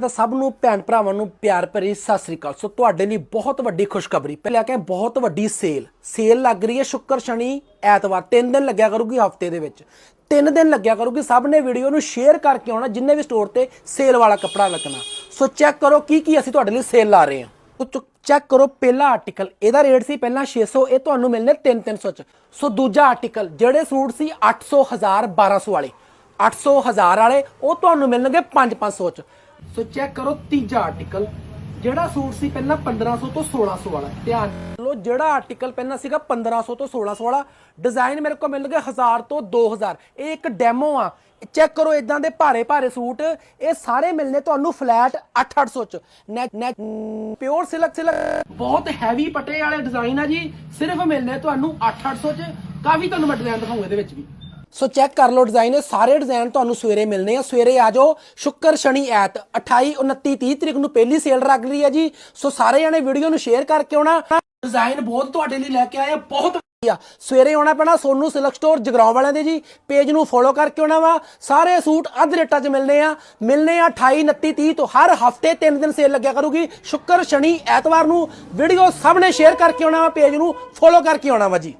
ਤਾਂ ਸਭ ਨੂੰ, ਭੈਣ ਭਰਾਵਾਂ ਨੂੰ ਪਿਆਰ ਭਰੀ ਸਤਿ ਸ੍ਰੀ ਅਕਾਲ। ਸੋ ਤੁਹਾਡੇ ਲਈ ਬਹੁਤ ਵੱਡੀ ਖੁਸ਼ਖਬਰੀ। ਪਹਿਲਾਂ ਕਿ ਬਹੁਤ ਵੱਡੀ ਸੇਲ। ਸੇਲ ਲੱਗ ਰਹੀ ਹੈ ਸ਼ੁੱਕਰ ਸ਼ਨੀ ਐਤਵਾਰ। ਤਿੰਨ ਦਿਨ ਲੱਗਿਆ ਕਰੂਗੀ ਹਫ਼ਤੇ ਦੇ ਵਿੱਚ। ਤਿੰਨ ਦਿਨ ਲੱਗਿਆ ਕਰੂਗੀ। ਸਭ ਨੇ ਵੀਡੀਓ ਨੂੰ ਸ਼ੇਅਰ ਕਰਕੇ ਆਉਣਾ, ਜਿੰਨੇ ਵੀ ਸਟੋਰ ਤੇ ਸੇਲ ਵਾਲਾ ਕੱਪੜਾ ਲੱਗਣਾ। ਸੋ ਚੈੱਕ ਕਰੋ ਕੀ ਕੀ ਅਸੀਂ ਤੁਹਾਡੇ ਲਈ ਸੇਲ ਲਾ ਰਹੇ ਹਾਂ। ਸੋ ਚੈੱਕ ਕਰੋ ਪਹਿਲਾ ਆਰਟੀਕਲ ਇਹਦਾ ਰੇਟ ਸੀ ਪਹਿਲਾਂ 600 ਇਹ ਤੁਹਾਨੂੰ ਮਿਲਨੇ 3-300 ਚ। ਸੋ ਦੂਜਾ ਆਰਟੀਕਲ ਜਿਹੜੇ ਸੂਟ ਸੀ 800 1000 1200 ਵਾਲੇ। 800 1000 ਵਾਲੇ ਉਹ ਤੁਹਾਨੂੰ ਮਿਲਣਗੇ 5-500 ਚ। ਸੋ ਚੈੱਕ ਕਰੋ ਤੀਜਾ ਆਰਟੀਕਲ ਜਿਹੜਾ ਸੂਟ ਸੀ ਪਹਿਲਾਂ 1500 ਤੋਂ 1600 ਵਾਲਾ ਧਿਆਨ। ਲਓ ਜਿਹੜਾ ਆਰਟੀਕਲ ਪਹਿਲਾਂ ਸੀਗਾ 1500 ਤੋਂ 1600 ਵਾਲਾ ਡਿਜ਼ਾਈਨ ਮੇਰੇ ਕੋਲ ਮਿਲਣਗੇ 1000 ਤੋਂ 2000 ਇਹ ਇੱਕ ਡੈਮੋ ਆ। ਚੈੱਕ ਕਰੋ ਇਦਾਂ ਦੇ ਭਾਰੇ ਭਾਰੇ ਸੂਟ ਇਹ ਸਾਰੇ ਮਿਲਨੇ ਤੁਹਾਨੂੰ ਫਲੈਟ 8-800 ਚ। Net net pure silk silk ਬਹੁਤ ਹੈਵੀ ਪਟੇ ਵਾਲੇ ਡਿਜ਼ਾਈਨ ਆ ਜੀ ਸਿਰਫ ਮਿਲਨੇ ਤੁਹਾਨੂੰ 8-800 ਚ। ਕਾਫੀ ਤੁਹਾਨੂੰ ਮੈਂ ਡਿਜ਼ਾਈਨ ਦਿਖਾਉਂਗਾ ਇਹਦੇ ਵਿੱਚ ਵੀ। ਸੋ ਚੈੱਕ ਕਰ ਲਓ ਡਿਜ਼ਾਈਨ ਇਹ ਸਾਰੇ ਡਿਜ਼ਾਈਨ ਤੁਹਾਨੂੰ ਸਵੇਰੇ ਮਿਲਨੇ ਆ। ਸਵੇਰੇ ਆ ਜਾਓ, ਸ਼ੁੱਕਰ ਸ਼ਨੀ ਐਤ 28 29 30 ਤਰੀਕ ਨੂੰ ਪਹਿਲੀ ਸੇਲ ਰੱਖ ਰਹੀ ਹੈ ਜੀ। ਸੋ ਸਾਰੇ ਜਣੇ ਵੀਡੀਓ ਨੂੰ ਸ਼ੇਅਰ ਕਰਕੇ ਆਉਣਾ। ਡਿਜ਼ਾਈਨ ਬਹੁਤ ਤੁਹਾਡੇ ਲਈ ਲੈ ਕੇ ਆਏ ਆ, ਬਹੁਤ ਵਧੀਆ। ਸਵੇਰੇ ਆਉਣਾ ਪੈਣਾ ਸੋਨੂ ਸਿਲਕ ਸਟੋਰ ਜਗਰਾਉਂ ਵਾਲਿਆਂ ਦੇ ਜੀ। ਪੇਜ ਨੂੰ ਫੋਲੋ ਕਰਕੇ ਆਉਣਾ ਵਾ। ਸਾਰੇ ਸੂਟ ਅੱਧ ਰੇਟਾਂ 'ਚ ਮਿਲਨੇ ਆ। ਮਿਲਨੇ ਆ 28 29 30 ਤੋਂ ਹਰ ਹਫ਼ਤੇ 3 ਦਿਨ ਸੇਲ ਲੱਗਿਆ ਕਰੂਗੀ। ਸ਼ੁੱਕਰ ਸ਼ਨੀ ਐਤਵਾਰ ਨੂੰ ਵੀਡੀਓ ਸਭ ਨੇ ਸ਼ੇਅਰ ਕਰਕੇ ਆਉਣਾ ਵਾ, ਪੇਜ ਨੂੰ ਫੋਲੋ ਕਰਕੇ ਆਉਣਾ ਵਾ ਜੀ।